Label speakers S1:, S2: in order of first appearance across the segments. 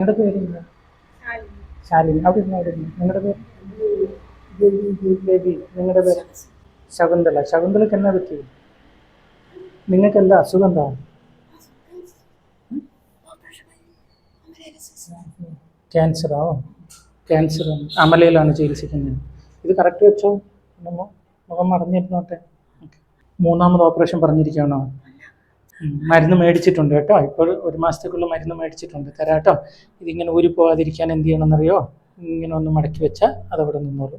S1: നിങ്ങളുടെ പേര് ശാലിനി. അവിടെ ഇരുന്ന് അവിടെ ഇരുന്ന്. നിങ്ങളുടെ പേര്? ബേബി നിങ്ങളുടെ പേര്? ശകുന്തള. ശകുന്തളക്ക് എന്നാ പറ്റി? നിങ്ങൾക്ക് എന്താ അസുഖം എന്താ? ക്യാൻസറോ? ക്യാൻസർ. അമലയിലാണ് ചികിത്സിക്കുന്നത്. ഇത് കറക്റ്റ് വെച്ചോ? മുഖം മറഞ്ഞിരുന്നോട്ടെ മൂന്നാമത് ഓപ്പറേഷൻ പറഞ്ഞിരിക്കണോ. മരുന്ന് മേടിച്ചിട്ടുണ്ട് കേട്ടോ. ഇപ്പോൾ ഒരു മാസത്തേക്കുള്ള മരുന്ന് മേടിച്ചിട്ടുണ്ട്. തരാം കേട്ടോ ഇതിങ്ങനെ ഊരി പോകാതിരിക്കാൻ എന്ത് ചെയ്യണമെന്നറിയോ? ഇങ്ങനെ ഒന്ന് മടക്കി വെച്ചാൽ അതവിടെ നിന്നോളൂ.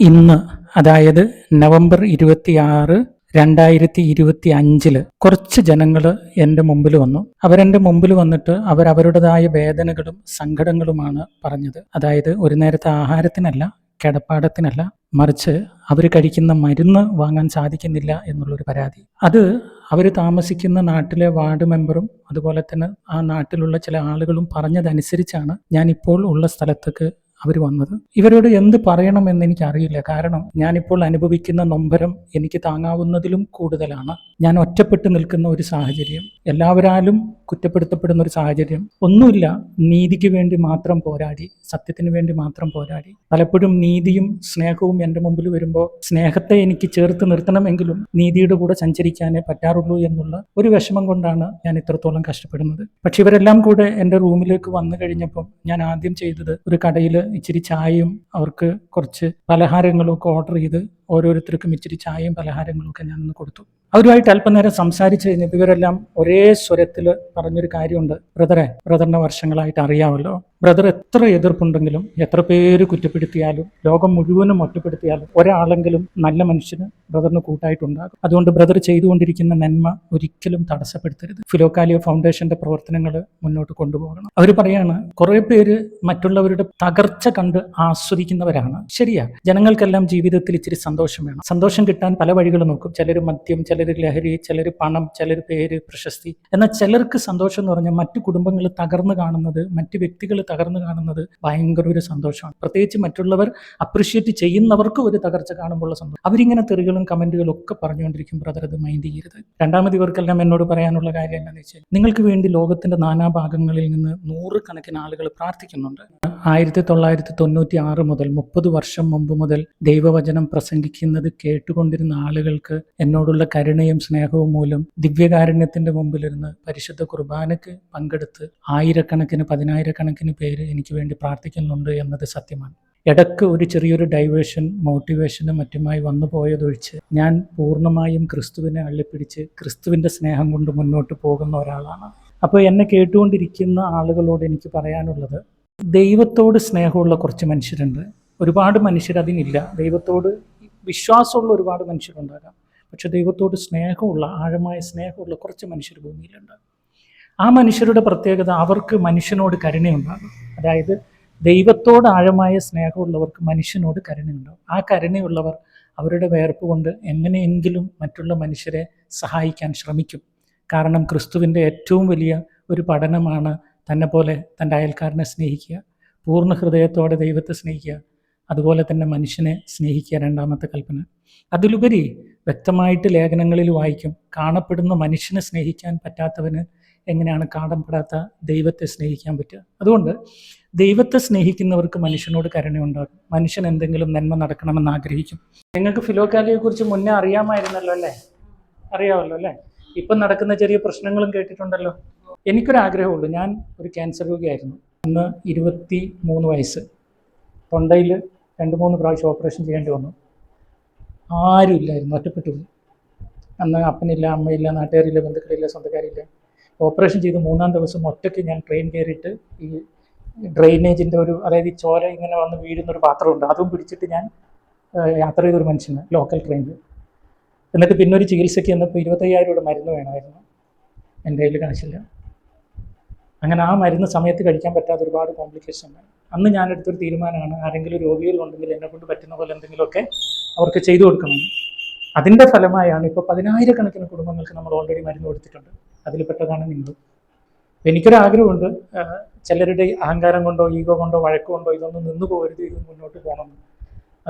S1: ഇന്ന് അതായത് നവംബർ ഇരുപത്തി ആറ് രണ്ടായിരത്തി ഇരുപത്തി അഞ്ചിൽ കുറച്ച് ജനങ്ങൾ എന്റെ മുമ്പിൽ വന്നു. അവരെന്റെ മുമ്പിൽ വന്നിട്ട് അവർ അവരവരുടേതായ വേദനകളും സങ്കടങ്ങളുമാണ് പറഞ്ഞത്. അതായത് ഒരു നേരത്തെ ആഹാരത്തിനല്ല കിടപ്പാടത്തിനല്ല മറിച്ച് അവർ കഴിക്കുന്ന മരുന്ന് വാങ്ങാൻ സാധിക്കുന്നില്ല എന്നുള്ളൊരു പരാതി. അത് അവർ താമസിക്കുന്ന നാട്ടിലെ വാർഡ് മെമ്പറും അതുപോലെ തന്നെ ആ നാട്ടിലുള്ള ചില ആളുകളും പറഞ്ഞതനുസരിച്ചാണ് ഞാൻ ഇപ്പോൾ ഉള്ള സ്ഥലത്തേക്ക് അവർ വന്നത്. ഇവരോട് എന്ത് പറയണമെന്ന് എനിക്കറിയില്ല. കാരണം ഞാനിപ്പോൾ അനുഭവിക്കുന്ന നൊമ്പരം എനിക്ക് താങ്ങാവുന്നതിലും കൂടുതലാണ്. ഞാൻ ഒറ്റപ്പെട്ടു നിൽക്കുന്ന ഒരു സാഹചര്യം എല്ലാവരാലും കുറ്റപ്പെടുത്തപ്പെടുന്ന ഒരു സാഹചര്യം ഒന്നുമില്ല. നീതിക്ക് വേണ്ടി മാത്രം പോരാടി സത്യത്തിന് വേണ്ടി മാത്രം പോരാടി. പലപ്പോഴും നീതിയും സ്നേഹവും എന്റെ മുമ്പിൽ വരുമ്പോൾ സ്നേഹത്തെ എനിക്ക് ചേർത്ത് നിർത്തണമെങ്കിലും നീതിയുടെ കൂടെ സഞ്ചരിക്കാനേ പറ്റാറുള്ളൂ എന്നുള്ള ഒരു വിഷമം കൊണ്ടാണ് ഞാൻ ഇത്രത്തോളം കഷ്ടപ്പെടുന്നത്. പക്ഷെ ഇവരെല്ലാം കൂടെ എന്റെ റൂമിലേക്ക് വന്നു കഴിഞ്ഞപ്പോൾ ഞാൻ ആദ്യം ചെയ്തത് ഒരു കടയിൽ ഇച്ചിരി ചായയും അവർക്ക് കുറച്ച് പലഹാരങ്ങളും ഒക്കെ ഓർഡർ ചെയ്ത് ഓരോരുത്തർക്കും ഇച്ചിരി ചായയും പലഹാരങ്ങളും ഒക്കെ ഞാനൊന്ന് കൊടുത്തു. അവരുമായിട്ട് അല്പനേരം സംസാരിച്ചു കഴിഞ്ഞപ്പോൾ ഇവരെല്ലാം ഒരേ സ്വരത്തിൽ പറഞ്ഞൊരു കാര്യമുണ്ട്. ബ്രദറെ ബ്രദറിനെ വർഷങ്ങളായിട്ട് അറിയാമല്ലോ. ബ്രദർ എത്ര എതിർപ്പുണ്ടെങ്കിലും എത്ര പേര് കുറ്റപ്പെടുത്തിയാലും ലോകം മുഴുവനും ഒറ്റപ്പെടുത്തിയാലും ഒരാളെങ്കിലും നല്ല മനുഷ്യന് ബ്രദറിന് കൂട്ടായിട്ടുണ്ടാകും. അതുകൊണ്ട് ബ്രദർ ചെയ്തുകൊണ്ടിരിക്കുന്ന നന്മ ഒരിക്കലും തടസ്സപ്പെടുത്തരുത്. ഫിലോക്കാലിയ ഫൗണ്ടേഷന്റെ പ്രവർത്തനങ്ങൾ മുന്നോട്ട് കൊണ്ടുപോകണം. അവർ പറയാണ് കുറെ പേര് മറ്റുള്ളവരുടെ തകർച്ച കണ്ട് ആസ്വദിക്കുന്നവരാണ്. ശരിയാ ജനങ്ങൾക്കെല്ലാം ജീവിതത്തിൽ ഇച്ചിരി സന്തോഷം വേണം. സന്തോഷം കിട്ടാൻ പല വഴികൾ നോക്കും. ചിലർ മദ്യം ചിലർ ലഹരി ചിലർ പണം ചിലർ പേര് പ്രശസ്തി. എന്നാൽ ചിലർക്ക് സന്തോഷം എന്ന് പറഞ്ഞാൽ മറ്റു കുടുംബങ്ങൾ തകർന്നു കാണുന്നത് മറ്റു വ്യക്തികൾ തകർന്നു കാണുന്നത് ഭയങ്കര ഒരു സന്തോഷമാണ്. പ്രത്യേകിച്ച് മറ്റുള്ളവർ അപ്രിഷ്യേറ്റ് ചെയ്യുന്നവർക്ക് ഒരു തകർച്ച കാണുമ്പോൾ സന്തോഷം. അവരിങ്ങനെ തെറികളും കമന്റുകളും ഒക്കെ പറഞ്ഞുകൊണ്ടിരിക്കും ബ്രദർ അത് മൈൻഡ് ചെയ്യരുത്. രണ്ടാമത് ഇവർക്കെല്ലാം എന്നോട് പറയാനുള്ള കാര്യം എന്താണെന്ന് വെച്ചാൽ നിങ്ങൾക്ക് വേണ്ടി ലോകത്തിന്റെ നാനാഭാഗങ്ങളിൽ നിന്ന് നൂറുകണക്കിന് ആളുകൾ പ്രാർത്ഥിക്കുന്നുണ്ട്. ആയിരത്തി തൊള്ളായിരത്തി തൊണ്ണൂറ്റി ആറ് മുതൽ മുപ്പത് വർഷം മുമ്പ് മുതൽ ദൈവവചനം പ്രസംഗിക്കുന്നത് കേട്ടുകൊണ്ടിരുന്ന ആളുകൾക്ക് എന്നോടുള്ള കരുണയും സ്നേഹവും മൂലം ദിവ്യകാരുണ്യത്തിന്റെ മുമ്പിലിരുന്ന് പരിശുദ്ധ കുർബാനയ്ക്ക് പങ്കെടുത്ത് ആയിരക്കണക്കിന് പതിനായിരക്കണക്കിന് പേര് എനിക്ക് വേണ്ടി പ്രാർത്ഥിക്കുന്നുണ്ട് എന്നത് സത്യമാണ്. ഇടയ്ക്ക് ഒരു ചെറിയൊരു ഡൈവേഷൻ മോട്ടിവേഷനും മറ്റുമായി വന്നു പോയതൊഴിച്ച് ഞാൻ പൂർണമായും ക്രിസ്തുവിനെ അള്ളിപ്പിടിച്ച് ക്രിസ്തുവിന്റെ സ്നേഹം കൊണ്ട് മുന്നോട്ട് പോകുന്ന ഒരാളാണ്. അപ്പോൾ എന്നെ കേട്ടുകൊണ്ടിരിക്കുന്ന ആളുകളോട് എനിക്ക് പറയാനുള്ളത് ദൈവത്തോട് സ്നേഹമുള്ള കുറച്ച് മനുഷ്യരുണ്ട്. ഒരുപാട് മനുഷ്യർ അതിനില്ല ദൈവത്തോട് വിശ്വാസമുള്ള ഒരുപാട് മനുഷ്യരുണ്ടാകാം. പക്ഷെ ദൈവത്തോട് സ്നേഹമുള്ള ആഴമായ സ്നേഹമുള്ള കുറച്ച് മനുഷ്യർ ഭൂമിയിലുണ്ട്. ആ മനുഷ്യരുടെ പ്രത്യേകത അവർക്ക് മനുഷ്യനോട് കരുണയുണ്ടാകും. അതായത് ദൈവത്തോട് ആഴമായ സ്നേഹമുള്ളവർക്ക് മനുഷ്യനോട് കരുണയുണ്ടാകും. ആ കരുണയുള്ളവർ അവരുടെ വേർപ്പ് കൊണ്ട് എങ്ങനെയെങ്കിലും മറ്റുള്ള മനുഷ്യരെ സഹായിക്കാൻ ശ്രമിക്കും. കാരണം ക്രിസ്തുവിന്റെ ഏറ്റവും വലിയ ഒരു പഠനമാണ് തന്നെ പോലെ തന്റെ അയൽക്കാരനെ സ്നേഹിക്കുക പൂർണ ഹൃദയത്തോടെ ദൈവത്തെ സ്നേഹിക്കുക അതുപോലെ തന്നെ മനുഷ്യനെ സ്നേഹിക്കുക രണ്ടാമത്തെ കൽപ്പന. അതിലുപരി വ്യക്തമായിട്ട് ലേഖനങ്ങളിൽ വായിക്കും. കാണപ്പെടുന്ന മനുഷ്യനെ സ്നേഹിക്കാൻ പറ്റാത്തവന് എങ്ങനെയാണ് കാണപ്പെടാത്ത ദൈവത്തെ സ്നേഹിക്കാൻ പറ്റുക? അതുകൊണ്ട് ദൈവത്തെ സ്നേഹിക്കുന്നവർക്ക് മനുഷ്യനോട് കരുണയുണ്ടാകും. മനുഷ്യൻ എന്തെങ്കിലും നന്മ നടക്കണമെന്ന് ആഗ്രഹിക്കും. നിങ്ങൾക്ക് ഫിലോക്കാലിയെക്കുറിച്ച് മുന്നേ അറിയാമായിരുന്നല്ലോ അല്ലേ? അറിയാമല്ലോ അല്ലേ? ഇപ്പം നടക്കുന്ന ചെറിയ പ്രശ്നങ്ങളും കേട്ടിട്ടുണ്ടല്ലോ. എനിക്കൊരാഗ്രഹമുള്ളൂ. ഞാൻ ഒരു ക്യാൻസർ രോഗിയായിരുന്നു. അന്ന് ഇരുപത്തി മൂന്ന് വയസ്സ്. തൊണ്ടയിൽ രണ്ട് മൂന്ന് പ്രാവശ്യം ഓപ്പറേഷൻ ചെയ്യേണ്ടി വന്നു. ആരും ഇല്ലായിരുന്നു ഒറ്റപ്പെട്ടു അന്ന് അപ്പനില്ല അമ്മയില്ല നാട്ടുകാരില്ല ബന്ധുക്കളില്ല സ്വന്തക്കാരില്ല. ഓപ്പറേഷൻ ചെയ്ത് മൂന്നാം ദിവസം ഒറ്റയ്ക്ക് ഞാൻ ട്രെയിൻ കയറിയിട്ട് ഈ ഡ്രെയിനേജിന്റെ ഒരു അതായത് ഈ ചോര ഇങ്ങനെ വന്ന് വീഴുന്ന ഒരു പാത്രമുണ്ട്. അതും പിടിച്ചിട്ട് ഞാൻ യാത്ര ചെയ്തൊരു മനുഷ്യന് ലോക്കൽ ട്രെയിനിൽ. എന്നിട്ട് പിന്നെ ഒരു ചികിത്സയ്ക്ക് ചെന്നപ്പോൾ ഇരുപത്തയ്യായിരം രൂപ മരുന്ന് വേണമായിരുന്നു. എന്റെ കയ്യിൽ കാശില്ല. അങ്ങനെ ആ മരുന്ന് സമയത്ത് കഴിക്കാൻ പറ്റാത്ത ഒരുപാട് കോംപ്ലിക്കേഷൻ അന്ന് ഞാൻ എടുത്തൊരു തീരുമാനമാണ് ആരെങ്കിലും രോഗികളുണ്ടെങ്കിൽ എന്നെ കൊണ്ട് പറ്റുന്ന പോലെ എന്തെങ്കിലുമൊക്കെ അവർക്ക് ചെയ്തു കൊടുക്കണം. അതിന്റെ ഫലമായാണ് ഇപ്പോൾ പതിനായിരക്കണക്കിന് കുടുംബങ്ങൾക്ക് നമ്മൾ ഓൾറെഡി മരുന്ന് കൊടുത്തിട്ടുണ്ട്. അതിൽ പെട്ടതാണ് നിങ്ങൾ എനിക്കൊരു ആഗ്രഹമുണ്ട് ചിലരുടെ അഹങ്കാരം കൊണ്ടോ ഈഗോ കൊണ്ടോ വഴക്കുകൊണ്ടോ ഇതൊന്നും നിന്നു പോകരുത് ഇത് മുന്നോട്ട് പോകണം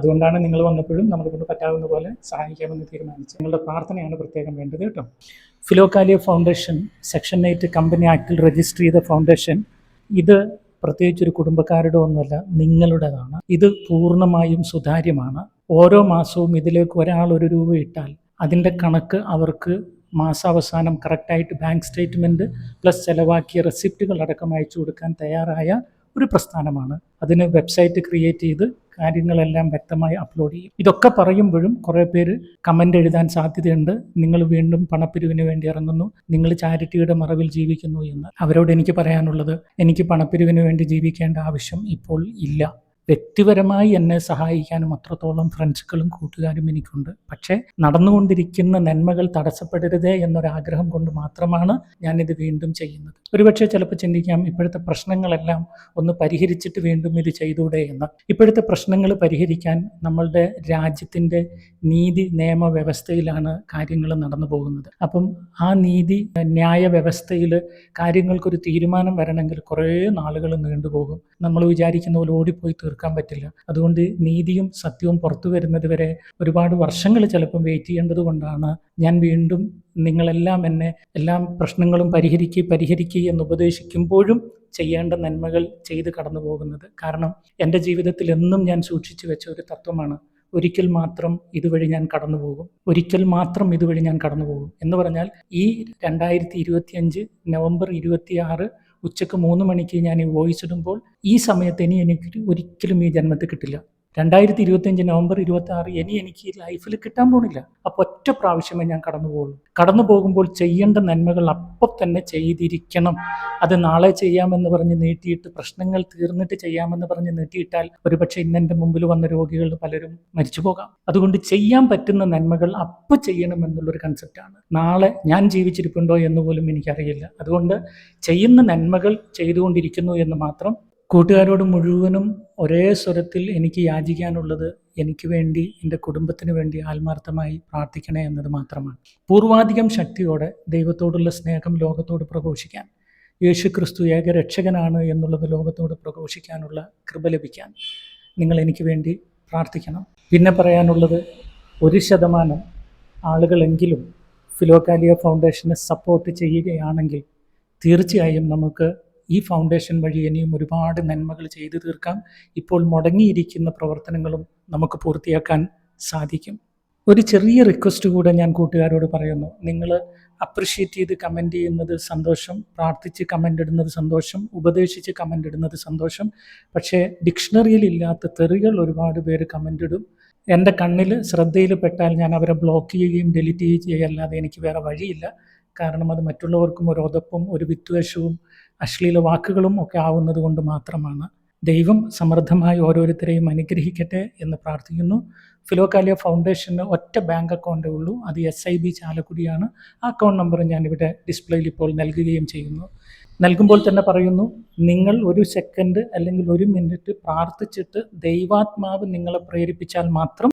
S1: അതുകൊണ്ടാണ് നിങ്ങൾ വന്നപ്പോഴും നമ്മളെ കൊണ്ട് പറ്റാവുന്ന പോലെ സഹായിക്കാമെന്ന് തീരുമാനിച്ചത്. നിങ്ങളുടെ പ്രാർത്ഥനയാണ് പ്രത്യേകം വേണ്ടത് കേട്ടോ. Philokalia foundation section eight company ആക്ടിൽ register ചെയ്ത ഫൗണ്ടേഷൻ ഇത് പ്രത്യേകിച്ച് ഒരു കുടുംബക്കാരുടെ ഒന്നുമല്ല നിങ്ങളുടേതാണ്. ഇത് പൂർണമായും സുതാര്യമാണ്. ഓരോ മാസവും ഇതിലേക്ക് ഒരാൾ ഒരു രൂപ ഇട്ടാൽ അതിന്റെ കണക്ക് അവർക്ക് മാസാവസാനം കറക്റ്റായിട്ട് ബാങ്ക് സ്റ്റേറ്റ്മെന്റ് പ്ലസ് ചിലവാക്കിയ റെസിപ്റ്റുകൾ അടക്കം അയച്ചു കൊടുക്കാൻ തയ്യാറായ ഒരു പ്രസ്ഥാനമാണ്. അതിന് വെബ്സൈറ്റ് ക്രിയേറ്റ് ചെയ്ത് കാര്യങ്ങളെല്ലാം വ്യക്തമായി അപ്ലോഡ് ചെയ്യും. ഇതൊക്കെ പറയുമ്പോഴും കുറേ പേര് കമന്റ് എഴുതാൻ സാധ്യതയുണ്ട്. നിങ്ങൾ വീണ്ടും പണപ്പിരിവിന് വേണ്ടി ഇറങ്ങുന്നു. നിങ്ങൾ ചാരിറ്റിയുടെ മറവിൽ ജീവിക്കുന്നു എന്ന് അവരോട് എനിക്ക് പറയാനുള്ളത് എനിക്ക് പണപ്പിരിവിന് വേണ്ടി ജീവിക്കേണ്ട ആവശ്യം ഇപ്പോൾ ഇല്ല. വ്യക്തിപരമായി എന്നെ സഹായിക്കാനും അത്രത്തോളം ഫ്രണ്ട്സുകളും കൂട്ടുകാരും എനിക്കുണ്ട്. പക്ഷേ നടന്നുകൊണ്ടിരിക്കുന്ന നന്മകൾ തടസ്സപ്പെടരുതേ എന്നൊരാഗ്രഹം കൊണ്ട് മാത്രമാണ് ഞാനിത് വീണ്ടും ചെയ്യുന്നത്. ഒരുപക്ഷെ ചിലപ്പോൾ ചിന്തിക്കാം ഇപ്പോഴത്തെ പ്രശ്നങ്ങളെല്ലാം ഒന്ന് പരിഹരിച്ചിട്ട് വീണ്ടും ഇത് ചെയ്തൂടെ എന്ന്. ഇപ്പോഴത്തെ പ്രശ്നങ്ങൾ പരിഹരിക്കാൻ നമ്മളുടെ രാജ്യത്തിന്റെ നീതി നിയമ വ്യവസ്ഥയിലാണ് കാര്യങ്ങൾ നടന്നു പോകുന്നത്. അപ്പം ആ നീതി ന്യായ വ്യവസ്ഥയിൽ കാര്യങ്ങൾക്കൊരു തീരുമാനം വരണമെങ്കിൽ കുറേ നാളുകൾ നീണ്ടുപോകും. നമ്മൾ വിചാരിക്കുന്ന പോലെ ഓടിപ്പോയി തീർക്കാൻ പറ്റില്ല. അതുകൊണ്ട് നീതിയും സത്യവും പുറത്തു വരുന്നത് വരെ ഒരുപാട് വർഷങ്ങൾ ചിലപ്പം വെയിറ്റ് ചെയ്യേണ്ടത് കൊണ്ടാണ് ഞാൻ വീണ്ടും നിങ്ങളെല്ലാം എന്നെ എല്ലാ പ്രശ്നങ്ങളും പരിഹരിക്കുക പരിഹരിക്കുക എന്ന് ഉപദേശിക്കുമ്പോഴും ചെയ്യേണ്ട നന്മകൾ ചെയ്ത് കടന്നു പോകുന്നത്. കാരണം എന്റെ ജീവിതത്തിൽ എന്നും ഞാൻ സൂക്ഷിച്ചു വെച്ച ഒരു തത്വമാണ്. ഒരിക്കൽ മാത്രം ഇതുവഴി ഞാൻ കടന്നു പോകും. ഒരിക്കൽ മാത്രം ഇതുവഴി ഞാൻ കടന്നു പോകും. എന്ന് പറഞ്ഞാൽ ഈ രണ്ടായിരത്തി ഇരുപത്തിയഞ്ച് നവംബർ ഇരുപത്തിയാറ് ഉച്ചയ്ക്ക് മൂന്ന് മണിക്ക് ഞാൻ ഈ വോയിസ് ഇടുമ്പോൾ ഈ സമയത്ത് ഇനി എനിക്ക് ഒരിക്കലും ഈ ജന്മത്തിൽ കിട്ടില്ല. രണ്ടായിരത്തി ഇരുപത്തിയഞ്ച് നവംബർ ഇരുപത്തി ആറ് ഇനി എനിക്ക് ലൈഫിൽ കിട്ടാൻ പോകുന്നില്ല അപ്പോൾ ഒറ്റ പ്രാവശ്യമേ ഞാൻ കടന്നു പോകുള്ളൂ കടന്നു പോകുമ്പോൾ ചെയ്യേണ്ട നന്മകൾ അപ്പം തന്നെ ചെയ്തിരിക്കണം. അത് നാളെ ചെയ്യാമെന്ന് പറഞ്ഞ് നീട്ടിയിട്ട് പ്രശ്നങ്ങൾ തീർന്നിട്ട് ചെയ്യാമെന്ന് പറഞ്ഞ് നീട്ടിയിട്ടാൽ ഒരുപക്ഷെ ഇന്ന് മുമ്പിൽ വന്ന രോഗികൾ പലരും മരിച്ചു പോകാം. അതുകൊണ്ട് ചെയ്യാൻ പറ്റുന്ന നന്മകൾ അപ്പം ചെയ്യണം എന്നുള്ളൊരു കൺസെപ്റ്റാണ് നാളെ ഞാൻ ജീവിച്ചിരിപ്പുണ്ടോ എന്ന് പോലും എനിക്കറിയില്ല. അതുകൊണ്ട് ചെയ്യുന്ന നന്മകൾ ചെയ്തുകൊണ്ടിരിക്കുന്നു എന്ന് മാത്രം കൂട്ടുകാരോട് മുഴുവനും ഒരേ സ്വരത്തിൽ എനിക്ക് യാചിക്കാനുള്ളത് എനിക്ക് വേണ്ടി എന്റെ കുടുംബത്തിന് വേണ്ടി ആത്മാർത്ഥമായി പ്രാർത്ഥിക്കണേ എന്നത് മാത്രമാണ്. പൂർവാധികം ശക്തിയോടെ ദൈവത്തോടുള്ള സ്നേഹം ലോകത്തോട് പ്രഘോഷിക്കാൻ യേശു ക്രിസ്തു ഏക രക്ഷകനാണ് എന്നുള്ളത് ലോകത്തോട് പ്രഘോഷിക്കാനുള്ള കൃപ ലഭിക്കാൻ നിങ്ങൾ എനിക്ക് വേണ്ടി പ്രാർത്ഥിക്കണം. പിന്നെ പറയാനുള്ളത് ഒരു ശതമാനം ആളുകളെങ്കിലും ഫിലോക്കാലിയ ഫൗണ്ടേഷനെ സപ്പോർട്ട് ചെയ്യുകയാണെങ്കിൽ തീർച്ചയായും നമുക്ക് ഈ ഫൗണ്ടേഷൻ വഴി ഇനിയും ഒരുപാട് നന്മകൾ ചെയ്തു തീർക്കാം. ഇപ്പോൾ മുടങ്ങിയിരിക്കുന്ന പ്രവർത്തനങ്ങളും നമുക്ക് പൂർത്തിയാക്കാൻ സാധിക്കും. ഒരു ചെറിയ റിക്വസ്റ്റ് കൂടെ ഞാൻ കൂട്ടുകാരോട് പറയുന്നു. നിങ്ങൾ അപ്രിഷ്യേറ്റ് ചെയ്ത് കമന്റ് ചെയ്യുന്നത് സന്തോഷം പ്രാർത്ഥിച്ച് കമന്റ് ഇടുന്നത് സന്തോഷം ഉപദേശിച്ച് കമന്റ് ഇടുന്നത് സന്തോഷം. പക്ഷേ ഡിക്ഷണറിയിൽ ഇല്ലാത്ത തെറികൾ ഒരുപാട് പേര് കമന്റ് ഇടും. എന്റെ കണ്ണിൽ ശ്രദ്ധയിൽ പെട്ടാൽ ഞാൻ അവരെ ബ്ലോക്ക് ചെയ്യുകയും ഡെലിറ്റ് ചെയ്യുകയും അല്ലാതെ എനിക്ക് വേറെ വഴിയില്ല. കാരണം അത് മറ്റുള്ളവർക്കും ഒരു ഒതപ്പും ഒരു വിദ്വേഷവും അശ്ലീല വാക്കുകളും ഒക്കെ ആവുന്നത് കൊണ്ട് മാത്രമാണ്. ദൈവം സമൃദ്ധമായി ഓരോരുത്തരെയും അനുഗ്രഹിക്കട്ടെ എന്ന് പ്രാർത്ഥിക്കുന്നു. ഫിലോകാലിയ ഫൗണ്ടേഷന് ഒറ്റ ബാങ്ക് അക്കൗണ്ടേ ഉള്ളൂ. അത് എസ് ഐ ബി ചാലക്കുടിയാണ്. ആ അക്കൗണ്ട് നമ്പർ ഞാനിവിടെ ഡിസ്പ്ലേയിൽ ഇപ്പോൾ നൽകുകയും ചെയ്യുന്നു. നൽകുമ്പോൾ തന്നെ പറയുന്നു നിങ്ങൾ ഒരു സെക്കൻഡ് അല്ലെങ്കിൽ ഒരു മിനിറ്റ് പ്രാർത്ഥിച്ചിട്ട് ദൈവാത്മാവ് നിങ്ങളെ പ്രേരിപ്പിച്ചാൽ മാത്രം